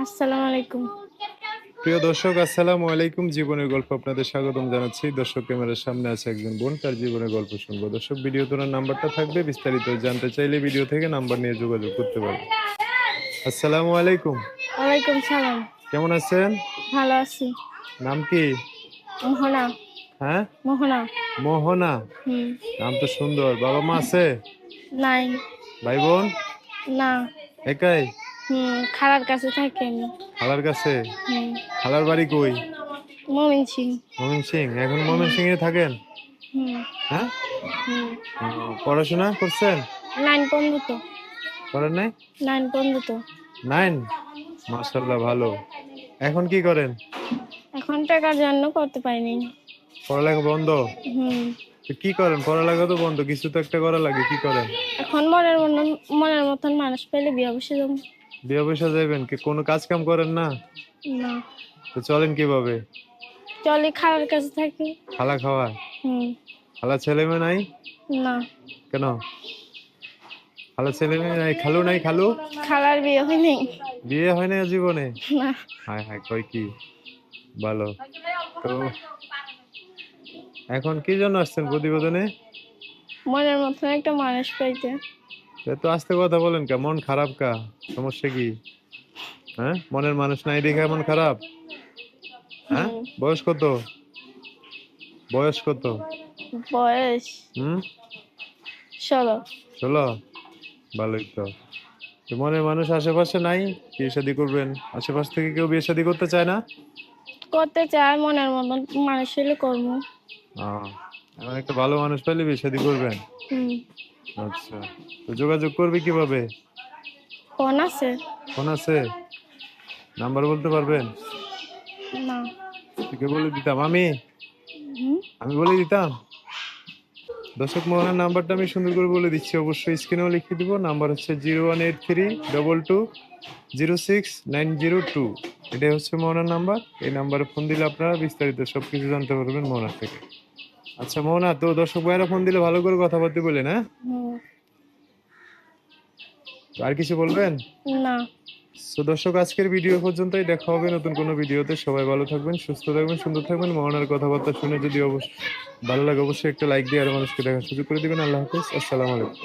আসসালামু আলাইকুম। প্রিয় দর্শক আসসালামু আলাইকুম। জীবনের গল্প আপনাদের স্বাগতম জানাচ্ছি। দর্শক ক্যামেরার সামনে আছে একজন বোন তার জীবনের গল্প শুনব। দর্শক ভিডিও তোলার নাম্বারটা থাকবে। বিস্তারিত জানতে চাইলে ভিডিও থেকে নাম্বার নিয়ে যোগাযোগ করতে পারবে আসসালামু আলাইকুম। ওয়ালাইকুম সালাম। কেমন আছেন? ভালো আছি। নাম কি? মোহনা। হ্যাঁ? মোহনা। মোহনা? হুম। নাম তো সুন্দর। বাবা মা আছে? নাই। ভাই বোন? না। একাই? হুম খালার কাছে থাকি আমি খালার কাছে? হুম। খালার বাড়ি কই? মমিন সিং। মমিন সিং? এখন মমিন সিং এ থাকেন? হুম। হ্যাঁ? হুম। পড়াশোনা করছেন? নাইন পর্যন্ত। করেন নাই? নাইন পর্যন্ত। নাইন? মাশাল্লাহ ভালো। এখন কি করেন? এখন টাকার জন্য করতে পারিনি। পড়ালেখা বন্ধ? হুম। তো কি করেন? পড়ালেখা তো বন্ধ কিছু তো একটা করা লাগে কি করেন? এখন মনের মতন মনের মতন মানুষ পেলে বিয়ে বসে যাব বিয়ে যাবেন কি? কোনো কাজ কাম করেন না? না। তো চলেন কীভাবে? চলে খালার কাছে থাকি। খালা খাওয়া? হুম। খালা ছেলে মেয়ে নাই? না। কেন? খালা ছেলে মেয়ে নাই? খালু নাই খালু? খালার বিয়ে হয়নি বিয়ে হয় না জীবনে? না। হায় হায় কই কি? ভালো। তো এখন কি জন্য আসছেন প্রতিবেদনে? মনের মতন একটা মানুষ পাইতে। এত আস্তে কথা বলেন কা মন খারাপ কা? সমস্যা কি? হ্যাঁ? মনের মানুষ নাই দেখে মন খারাপ? হ্যাঁ। বয়স কত? বয়স কত? বয়স হুম? ষোলো। চলো ভালোই তো। তো মনের মানুষ আশেপাশে নাই? বিয়ে শাদী করবেন? আশেপাশ থেকে কেউ বিয়ে শাদী করতে চায় না? করতে চায় মনের মতন মানুষ হলে করব। এখন একটা ভালো মানুষ পেলে বিয়ে শাদী করবেন? হুম। আচ্ছা। তো যোগাযোগ করবে কীভাবে? ফোন আছে। ফোন আছে? নাম্বার বলতে পারবেন? না। তোকে বলে দিতাম। আমি? আমি বলে দিতাম? দর্শক মোহনের নাম্বারটা আমি সুন্দর করে বলে দিচ্ছি। অবশ্যই স্ক্রিনেও লিখে দিব। নাম্বার হচ্ছে zero one eight three double two zero six nine zero two. এটাই হচ্ছে মোহনার নাম্বার। এই নাম্বারে ফোন দিলে আপনারা বিস্তারিত সব কিছু জানতে পারবেন মোহনার থেকে। আচ্ছা মোহনা তো দর্শক ভাইয়েরা ফোন দিলে ভালো করে কথা বলতে বলেন হ্যাঁ? আর কিছু বলবেন? না। তো দর্শক আজকের ভিডিও পর্যন্তই। দেখা হবে নতুন কোনো ভিডিওতে সবাই ভালো থাকবেন সুস্থ থাকবেন সুন্দর থাকবেন। মোহনার কথাবার্তা শুনে যদি অবশ্যই ভালো লাগে অবশ্যই একটা লাইক দিয়ে আর মানুষকে দেখার সুযোগ করে দিবেন। আল্লাহ হাফিজ। আসসালামু আলাইকুম।